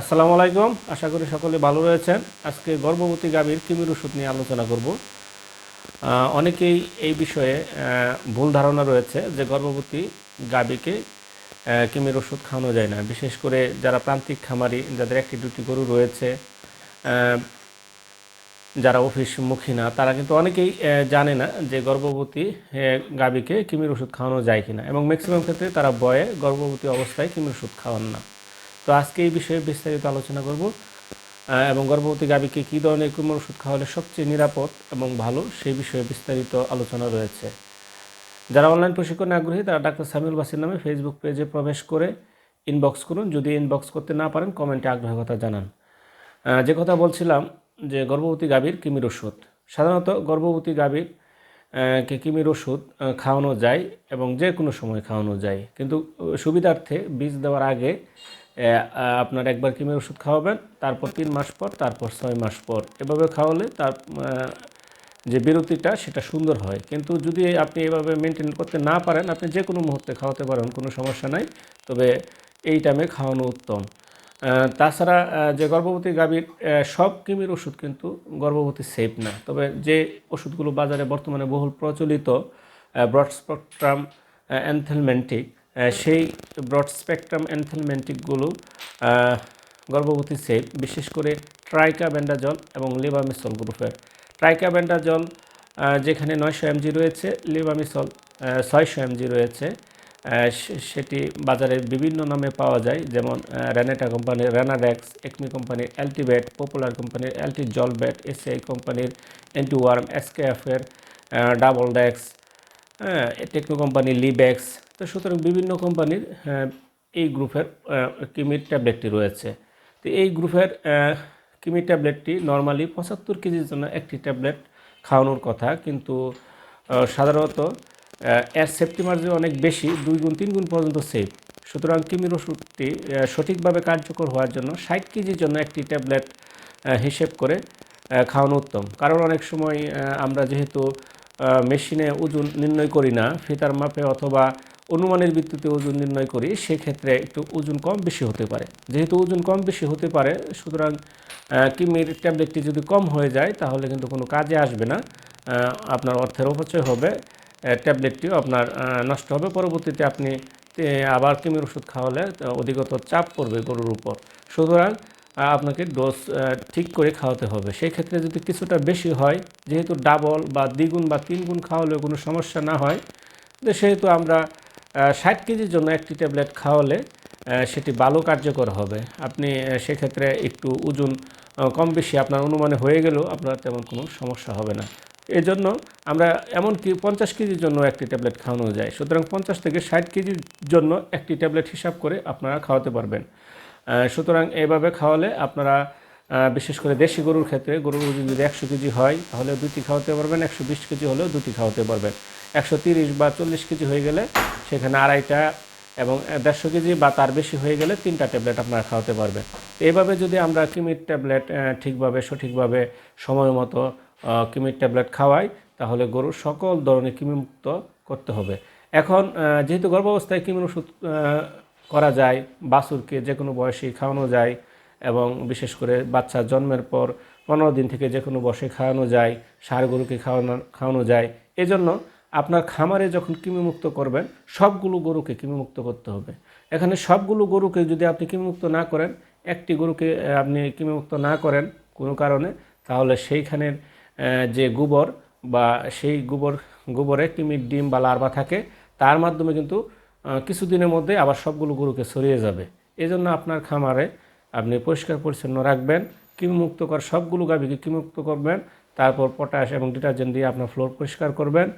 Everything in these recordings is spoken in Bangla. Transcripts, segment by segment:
আসসালামু আলাইকুম। আশা করি সকলে ভালো রয়েছেন। আজকে গর্ভবতী গাভীর কিমির ওষুধ নিয়ে আলোচনা করব। অনেকেই এই বিষয়ে ভুল ধারণা রয়েছে যে গর্ভবতী গাভীকে কিমির ওষুধ খাওয়ানো যায় না। বিশেষ করে যারা প্রান্তিক খামারি, যাদের একটি দুটি গরু রয়েছে যারা অফিসমুখী না, তারা কিন্তু অনেকেই জানে না যে গর্ভবতী গাভীকে কিমির ওষুধ খাওয়ানো যায় কিনা। এবং ম্যাক্সিমাম ক্ষেত্রে তারা বয়ে গর্ভবতী অবস্থায় কিমির ওষুধ খাওয়ান না। তো আজকে এই বিষয়ে বিস্তারিত আলোচনা করব এবং গর্ভবতী গাভীকে কী ধরনের কিমির ওষুধ খাওয়ালে সবচেয়ে নিরাপদ এবং ভালো সেই বিষয়ে বিস্তারিত আলোচনা রয়েছে। যারা অনলাইন প্রশিক্ষণে আগ্রহী, তারা ডাক্তার সামিউল বাসির নামে ফেসবুক পেজে প্রবেশ করে ইনবক্স করুন। যদি ইনবক্স করতে না পারেন কমেন্টে আগ্রহের কথা জানান। যে কথা বলছিলাম যে গর্ভবতী গাভীর কিমির ওষুধ। সাধারণত গর্ভবতী গাভীর কে কিমির ওষুধ খাওয়ানো যায় এবং যে কোনো সময় খাওয়ানো যায়। কিন্তু সুবিধার্থে বীজ দেওয়ার আগে আপনার একবার কিমির ওষুধ খাওয়াবেন, তারপর তিন মাস পর, তারপর ছয় মাস পর। এভাবে খাওয়ালে তার যে বিরতিটা, সেটা সুন্দর হয়। কিন্তু যদি আপনি এভাবে মেনটেন করতে না পারেন, আপনি যে কোনো মুহূর্তে খাওয়াতে পারেন, কোনো সমস্যা নাই। তবে এই টাইমে খাওয়ানো উত্তম। তাছাড়া যে গর্ভবতী গাভীর সব কিমির ওষুধ কিন্তু গর্ভবতী সেফ না। তবে যে ওষুধগুলো বাজারে বর্তমানে বহুল প্রচলিত ব্রড স্পেকট্রাম অ্যানথেলমেন্টিক সেই ব্রড স্পেকট্রাম অ্যানথেলমেন্টিকগুলো গর্ভবতী সেফ বিশেষ করে ট্রাইকা ব্যান্ডাজল এবং লিবামিসল গ্রুপের। ট্রাইকা ব্যান্ডাজল আহ, যেখানে নয়শো এমজি রয়েছে লিবামিসল ছয়শো এমজি রয়েছে সেটি বাজারে বিভিন্ন নামে পাওয়া যায় যেমন রেনেটা কোম্পানির রেনাডেক্স একমি কোম্পানির অ্যালটিবেট পপুলার কোম্পানির অ্যালটি জলবেট এসিআই কোম্পানির অ্যান্টিওয়ার্ম এসকেএফের ডাবল ডেক্স হ্যাঁ টেকনো কোম্পানি লিব্যাক্স তো সুতরাং বিভিন্ন কোম্পানির আহ, এই গ্রুপের কিমির ট্যাবলেটটি রয়েছে। তো এই গ্রুপের কিমি ট্যাবলেটটি নর্মালি পঁচাত্তর কেজির জন্য একটি ট্যাবলেট খাওয়ানোর কথা কিন্তু সাধারণত এর সেফটি মার্জিন অনেক বেশি দুই গুণ তিন গুণ পর্যন্ত সেফ সুতরাং কিমির ওষুধটি সঠিকভাবে কার্যকর হওয়ার জন্য ষাট কেজির জন্য একটি ট্যাবলেট হিসেব করে খাওয়ানো উত্তম। কারণ অনেক সময় আমরা যেহেতু মেশিনে ওজন নির্ণয় করি না ফিতার মাপে অথবা অনুমানের ভিত্তিতে ওজন নির্ণয় করি, সেক্ষেত্রে একটু ওজন কম বেশি হতে পারে। যেহেতু ওজন কম বেশি হতে পারে, সুতরাং কিমির ট্যাবলেটটি যদি কম হয়ে যায়, তাহলে কিন্তু কোনো কাজে আসবে না। আপনার অর্থের অপচয় হবে ট্যাবলেটটিও আপনার নষ্ট হবে। পরবর্তীতে আপনি আবার কিমির ওষুধ খাওয়ালে তো অধিকতর চাপ পড়বে গরুর উপর। সুতরাং আপনাকে ডোজ ঠিক করে খাওয়াতে হবে। সেই ক্ষেত্রে যদি কিছুটা বেশি হয়, যেহেতু ডাবল বা দ্বিগুণ বা তিনগুণ খাওয়ালেও কোনো সমস্যা না হয় সেহেতু আমরা ষাট কেজির জন্য একটি ট্যাবলেট খাওয়ালে সেটি ভালো কার্যকর হবে। আপনি সেক্ষেত্রে একটু ওজন কম বেশি আপনার অনুমানে হয়ে গেলেও আপনার তেমন কোনো সমস্যা হবে না। এই জন্য আমরা এমনকি পঞ্চাশ কেজির জন্য একটি ট্যাবলেট খাওয়ানো যায়। সুতরাং পঞ্চাশ থেকে ষাট কেজির জন্য একটি ট্যাবলেট হিসাব করে আপনারা খাওয়াতে পারবেন। সুতরাং এভাবে খাওয়ালে আপনারা বিশেষ করে দেশি গরুর ক্ষেত্রে, গরুর ওজন যদি একশো কেজি হয়, তাহলে দুটি খাওয়াতে পারবেন, একশো বিশ কেজি হলেও দুটি খাওয়াতে পারবেন। একশো তিরিশ বা চল্লিশ কেজি হয়ে গেলে সেখানে আড়াইটা এবং দেড়শো কেজি বা তার বেশি হয়ে গেলে তিনটা ট্যাবলেট আপনারা খাওয়াতে পারবেন। এইভাবে যদি আমরা কিমির ট্যাবলেট ঠিকভাবে, সঠিকভাবে সময় মতো কিমির ট্যাবলেট খাওয়াই, তাহলে গরুর সকল ধরনের কৃমিমুক্ত করতে হবে। এখন যেহেতু গর্ভাবস্থায় কৃমির ওষুধ করা যায়, বাছুরকে যে কোনো বয়সেই খাওয়ানো যায় এবং বিশেষ করে বাচ্চা জন্মের পর পনেরো দিন থেকে যে কোনো বয়সে খাওয়ানো যায়, ষাঁড় গরুকে খাওয়ানো খাওয়ানো যায়। এজন্য আপনার খামারে যখন কৃমিমুক্ত করবেন, সবগুলো গরুকে কৃমিমুক্ত করতে হবে। এখানে সবগুলো গরুকে যদি আপনি কৃমিমুক্ত না করেন, একটি গরুকে আপনি কৃমিমুক্ত না করেন কোনো কারণে, তাহলে সেইখানের যে গোবর বা সেই গোবর, গোবরে কৃমির ডিম বা লার্ভা থাকে, তার মাধ্যমে কিন্তু কিছুদিনের মধ্যে আবার সবগুলো গরুকে ছড়িয়ে যাবে। এই জন্য আপনার খামারে আপনি পরিষ্কার পরিচ্ছন্ন রাখবেন কৃমিমুক্ত কর সবগুলো গাভীকে কৃমিমুক্ত করবেন, তারপর পটাশ এবং ডিটারজেন্ট দিয়ে আপনার ফ্লোর পরিষ্কার করবেন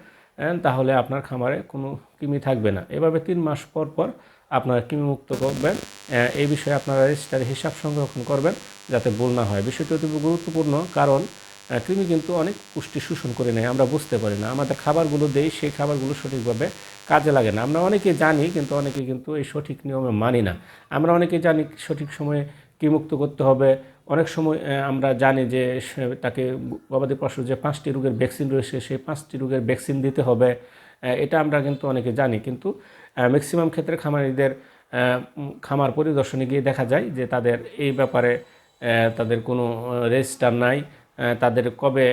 তাহলে আপনার খামারে কোনো কৃমি থাকবে না। এভাবে তিন মাস পর পর আপনারা কৃমিমুক্ত করবেন এই বিষয়ে আপনারা রেজিস্টারে হিসাব সংরক্ষণ করবেন, যাতে ভুল না হয়। বিষয়টি অতি গুরুত্বপূর্ণ কারণ কৃমি কিন্তু অনেক পুষ্টি শোষণ করে নেয়, আমরা বুঝতে পারি না। আমাদের খাবারগুলো দেই, সেই খাবারগুলো সঠিকভাবে কাজে লাগে না। আমরা অনেকে জানি, কিন্তু অনেকে কিন্তু এই সঠিক নিয়মে মানি না। আমরা অনেকে জানি সঠিক সময়ে কৃমিমুক্ত করতে হবে। অনেক সময় আমরা জানি যে তাকে গবাদি পশুর যে পাঁচটি রোগের ভ্যাকসিন রয়েছে, সেই পাঁচটি রোগের ভ্যাকসিন দিতে হবে। এটা আমরা কিন্তু অনেকে জানি। কিন্তু ম্যাক্সিমাম ক্ষেত্রে খামারিদের খামার পরিদর্শনে গিয়ে দেখা যায় যে তাদের এই ব্যাপারে তাদের কোনো রেজিস্টার নাই। তাদের কবে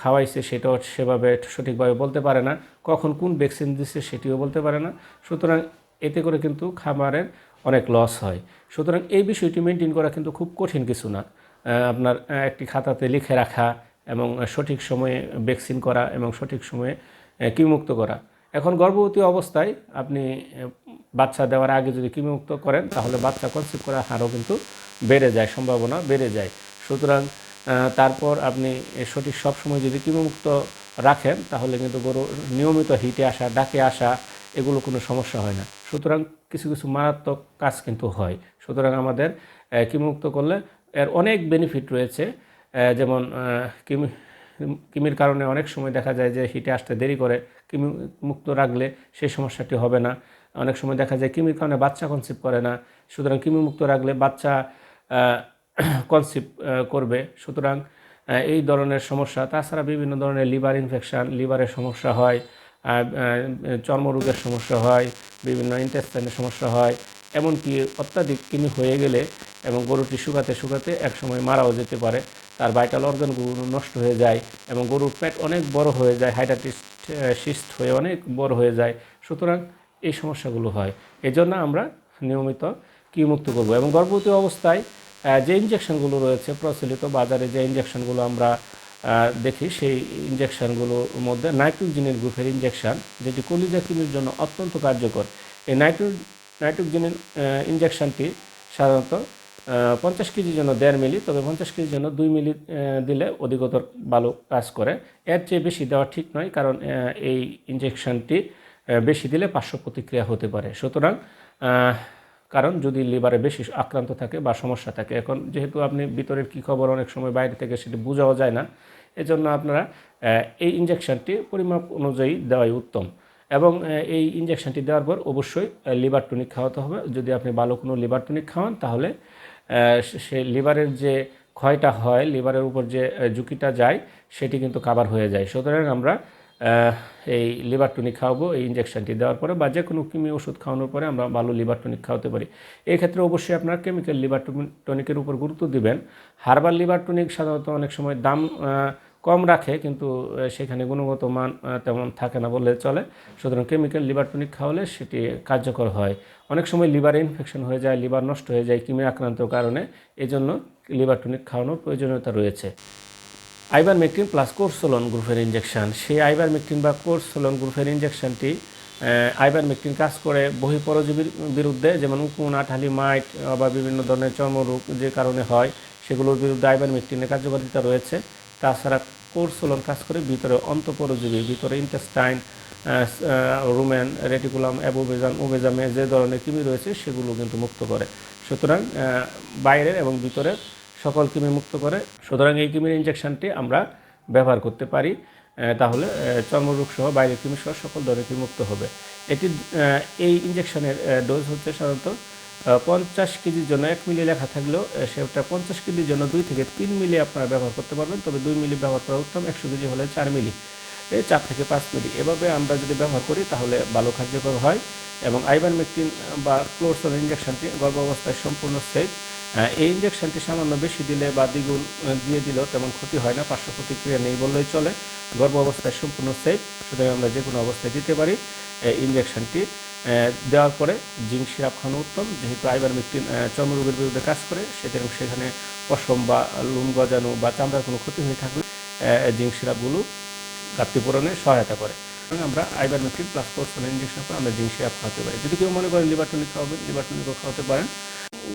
খাওয়াইছে সেটাও সেভাবে সঠিকভাবে বলতে পারে না। কখন কোন ভ্যাকসিন দিচ্ছে সেটিও বলতে পারে না। সুতরাং এতে করে কিন্তু খামারের অনেক লস হয়। সুতরাং এই বিষয়টি মেনটেন করা কিন্তু খুব কঠিন কিছু না। আপনার একটি খাতাতে লিখে রাখা এবং সঠিক সময়ে ভ্যাকসিন করা এবং সঠিক সময়ে কীমুক্ত করা। এখন গর্ভবতী অবস্থায় আপনি বাচ্চা দেওয়ার আগে যদি কীমুক্ত করেন তাহলে বাচ্চা কনসিভ করার হারও কিন্তু বেড়ে যায়, সম্ভাবনা বেড়ে যায়। সুতরাং তারপর আপনি সঠিক সব সময় যদি কৃমিমুক্ত রাখেন, তাহলে কিন্তু গরু নিয়মিত হিটে আসা, ডাকে আসা, এগুলো কোনো সমস্যা হয় না। সুতরাং কিছু কিছু মারাত্মক কাজ কিন্তু হয়। সুতরাং আমাদের কৃমিমুক্ত করলে এর অনেক বেনিফিট রয়েছে। যেমন কিমি, কিমির কারণে অনেক সময় দেখা যায় যে হিটে আসতে দেরি করে কিমি মুক্ত রাখলে সেই সমস্যাটি হবে না। অনেক সময় দেখা যায় কিমির কারণে বাচ্চা কনসিভ করে না। সুতরাং কিমি মুক্ত রাখলে বাচ্চা কনসিভ করবে। সুতরাং এই ধরনের সমস্যা, তাছাড়া বিভিন্ন ধরনের লিভার ইনফেকশান লিভারের সমস্যা হয় চর্মরোগের সমস্যা হয়, বিভিন্ন ইন্টেস্টাইনের সমস্যা হয়, এমনকি অত্যাধিক কিমি হয়ে গেলে এবং গরুটি শুকাতে শুকাতে একসময় মারাও যেতে পারে। তার ভাইটাল অর্গানগুলো নষ্ট হয়ে যায় এবং গরুর পেট অনেক বড় হয়ে যায় হাইডাটিস্ট সিস্ট হয়ে অনেক বড় হয়ে যায়। সুতরাং, এই সমস্যাগুলো হয়। এই জন্য আমরা নিয়মিত কিমুক্ত করব এবং গর্ভবতী অবস্থায় যে ইঞ্জেকশনগুলো রয়েছে প্রচলিত বাজারে যে ইঞ্জেকশনগুলো আমরা দেখি, সেই ইঞ্জেকশনগুলোর মধ্যে নাইট্রোজিনের গ্রুপের ইঞ্জেকশন যেটি কলিজা কিমির জন্য অত্যন্ত কার্যকর। এই নাইট্রো, নাইট্রোজেনের ইঞ্জেকশনটি সাধারণত পঞ্চাশ কেজির জন্য দেড় মিলি, তবে পঞ্চাশ কেজির জন্য দুই মিলি দিলে অধিকতর ভালো কাজ করে। এর চেয়ে বেশি দেওয়া ঠিক নয়, কারণ এই ইঞ্জেকশনটি বেশি দিলে পার্শ্ব প্রতিক্রিয়া হতে পারে। সুতরাং কারণ যদি লিভারে বেশি আক্রান্ত থাকে বা সমস্যা থাকে, এখন যেহেতু আপনি ভিতরের কী খবর অনেক সময় বাইরে থেকে সেটি বোঝাও যায় না, এজন্য আপনারা এই ইঞ্জেকশনটি পরিমাপ অনুযায়ী দেওয়াই উত্তম। এবং এই ইঞ্জেকশনটি দেওয়ার পর অবশ্যই লিভার টনিক খাওয়াতে হবে। যদি আপনি ভালো কোনো লিভার টনিক খাওয়ান, তাহলে সে- লিভারের যে ক্ষয়টা হয়, লিভারের উপর যে ঝুঁকিটা যায়, সেটি কিন্তু কাবার হয়ে যায়। সুতরাং আমরা এই লিভার টনিক খাওয়াবো, এই ইঞ্জেকশনটি দেওয়ার পরে বা যে কোনো কিমি ওষুধ খাওয়ানোর পরে আমরা ভালো লিভার টনিক খাওয়াতে পারি। এই ক্ষেত্রে অবশ্যই আপনার কেমিক্যাল লিভার টনিকের উপর গুরুত্ব দিবেন। হার্বাল লিভার টনিক সাধারণত অনেক সময় দাম কম রাখে, কিন্তু সেখানে গুণগত মান তেমন থাকে না বললে চলে। সুতরাং কেমিক্যাল লিভার টনিক খাওয়ালে সেটি কার্যকর হয়। অনেক সময় লিভারে ইনফেকশন হয়ে যায়, লিভার নষ্ট হয়ে যায় কিমি আক্রান্তর কারণে। এই জন্য লিভার টনিক খাওয়ানোর প্রয়োজনীয়তা রয়েছে। আইবারমেকটিন প্লাস কোর্সোলন গ্রুপের ইঞ্জেকশন সেই আইবার আইবারমেকটিন বা কোর্সোলন গ্রুপের ইঞ্জেকশনটি আইবারমেকটিন কাজ করে বহিঃপরজীবীর বিরুদ্ধে, যেমন উকুন আঠালি মাইট বা বিভিন্ন ধরনের চর্মরোগ যে কারণে হয়, সেগুলোর বিরুদ্ধে আইবার আইবারমেকটিনের কার্যকারিতা রয়েছে। তাছাড়া কোর্সোলন কাজ করে ভিতরে অন্তঃপরজীবী, ভিতরে ইন্টেস্টাইন রুমেন রেটিকুলাম অ্যাবোবেজাম ওবেজামে যে ধরনের কৃমি রয়েছে, সেগুলো কিন্তু মুক্ত করে। সুতরাং বাইরের এবং ভিতরের সকল কিমি মুক্ত করে। সুতরাং এই কিমির ইঞ্জেকশনটি আমরা ব্যবহার করতে পারি তাহলে চর্মরোগ সহ বাইরের কৃমি সহ সকল ধরনের কৃমি মুক্ত হবে। এটি এই ইঞ্জেকশনের ডোজ হচ্ছে সাধারণত পঞ্চাশ কেজির জন্য এক মিলি লেখা থাকলেও সেটা পঞ্চাশ কেজির জন্য দুই থেকে তিন মিলি আপনারা ব্যবহার করতে পারবেন, তবে দুই মিলি ব্যবহার করা উত্তম, একশো কেজি হলে চার মিলি। এই চার থেকে পাঁচ মিলি। এভাবে আমরা যদি ব্যবহার করি, তাহলে ভালো কার্যকর হয় এবং আইবারমেকটিন বা ক্লোরসল ইঞ্জেকশনটি গর্ভাবস্থায় সম্পূর্ণ সেফ এই ইঞ্জেকশনটি সামান্য বেশি দিলে বা দ্বিগুণ দিয়ে দিলেও তেমন ক্ষতি হয় না পার্শ্ব প্রতিক্রিয়া নেই বললেই চলে। গর্ভ অবস্থায় সম্পূর্ণ সেফ সুতরাং আমরা যে কোনো অবস্থায় দিতে পারি। এই ইঞ্জেকশনটি দেওয়ার পরে জিঙ্ক সিরাপ খাওয়ানো উত্তম। যেহেতু আইবারমেকটিন আহ, চর্মরোগের বিরুদ্ধে কাজ করে সেখানে সেখানে পশম বা লুম গজানো বা চামড়ার কোনো ক্ষতি হয়ে থাকলে জিঙ্ক সিরাপগুলো ঘাটতি পূরণে সহায়তা করে। আমরা আইবারমেকটিন প্লাস কোর্সন ইঞ্জেকশন করে আমরা জিঙ্ক সিরাপ খাওয়াতে পারি। যদি কেউ মনে করেন লিভার টনিক খাওয়াবেন লিভার টনিকও খাওয়াতে পারেন।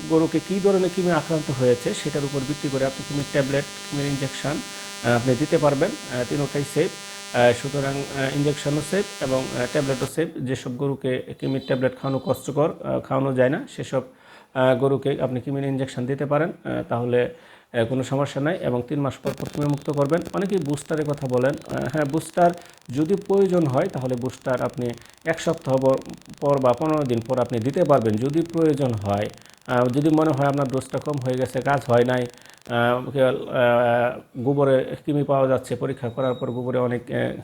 গরুকে কী ধরনের কিমি আক্রান্ত হয়েছে সেটার উপর ভিত্তি করে আপনি কিমির ট্যাবলেট, কিমির ইঞ্জেকশন আপনি দিতে পারবেন। তিনোটাই সেফ সুতরাং ইঞ্জেকশনও সেফ এবং ট্যাবলেটও সেফ যেসব গরুকে কিমির ট্যাবলেট খাওয়ানো কষ্টকর খাওয়ানো যায় না, সেসব গরুকে আপনি কিমির ইঞ্জেকশন দিতে পারেন তাহলে কোনো সমস্যা নাই এবং তিন মাস পর পর কিমি মুক্ত করবেন। অনেকেই বুস্টারের কথা বলেন। হ্যাঁ বুস্টার যদি প্রয়োজন হয়, তাহলে বুস্টার আপনি এক সপ্তাহ পর- বা পনেরো দিন পর আপনি দিতে পারবেন। যদি প্রয়োজন হয় যদি মনে হয় আপনার ডোজটা কম হয়ে গেছে, কাজ হয় নাই গোবরে কৃমি পাওয়া যাচ্ছে, পরীক্ষা করার পর গোবরে অনেক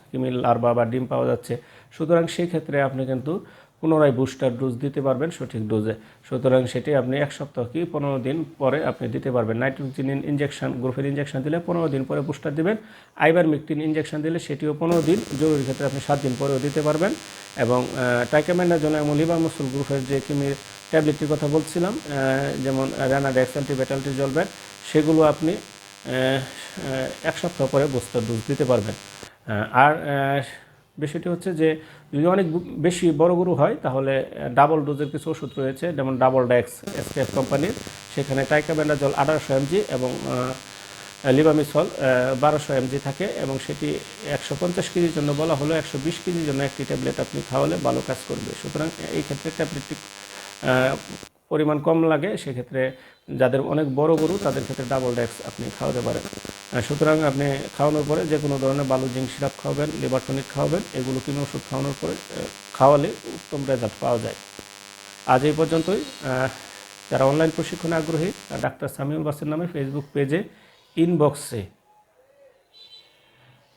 কৃমি লার্ভা বা ডিম পাওয়া যাচ্ছে, সুতরাং সেই ক্ষেত্রে আপনি কিন্তু পুনরায় বুস্টার ডোজ দিতে পারবেন সঠিক ডোজে। সুতরাং সেটি আপনি এক সপ্তাহ কি পনেরো দিন পরে আপনি দিতে পারবেন। নাইট্রোজিনিন ইঞ্জেকশন গ্রুপের ইঞ্জেকশন দিলে পনেরো দিন পরে বুস্টার দিবেন। আইবার মিকটিন ইঞ্জেকশন দিলে সেটিও পনেরো দিন। জরুরি ক্ষেত্রে আপনি সাত দিন পরেও দিতে পারবেন। এবং টাইকামেন্ডার জন্য এমন লিভার মুসুল গ্রুপের যে কিমির ট্যাবলেটটির কথা বলছিলাম যেমন র্যানাডেক্স অ্যান্টিব্যাটালটি জলবেন সেগুলো আপনি এক সপ্তাহ পরে বুস্টার ডোজ দিতে পারবেন। আর বিষয়টি হচ্ছে যে, যদি অনেক বেশি বড় গরু হয়, তাহলে ডাবল ডোজের কিছু ওষুধ রয়েছে, যেমন ডাবল ড্যাক্স এসকেএফ কোম্পানির সেখানে টাইকাবেন্ডাজল আঠারোশো এমজি এবং লিবামিসল বারোশো এমজি থাকে এবং সেটি একশো পঞ্চাশ কেজির জন্য বলা হলো, একশো বিশ কেজির জন্য একটি ট্যাবলেট আপনি খাওয়ালে ভালো কাজ করবে। সুতরাং এই ক্ষেত্রে ট্যাবলেটটি পরিমাণ কম লাগে, সেক্ষেত্রে যাদের অনেক বড় গরু, তাদের ক্ষেত্রে ডাবল ড্যাক্স আপনি খাওয়াতে পারেন। সুতরাং আপনি খাওয়ানোর পরে যে কোনো ধরনের বালু জিঙ্ক সিরাপ খাওয়াবেন লিভার টনিক খাওয়াবেন, এগুলো কিনে ওষুধ খাওয়ানোর পরে খাওয়ালে উত্তম রেজাল্ট পাওয়া যায়। আজ এই পর্যন্তই। যারা অনলাইন প্রশিক্ষণে আগ্রহী ডাক্তার সামিউল বাসের নামে ফেসবুক পেজে ইনবক্সে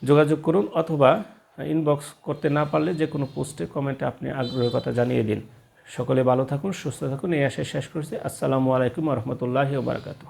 যোগাযোগ করুন, অথবা ইনবক্স করতে না পারলে যে কোনো পোস্টে কমেন্টে আপনি আগ্রহের কথা জানিয়ে দিন। সকলে ভালো থাকুন সুস্থ থাকুন। এই আশায় শেষ করছি। আসসালামু আলাইকুম রহমতুল্লাহি বারকাতু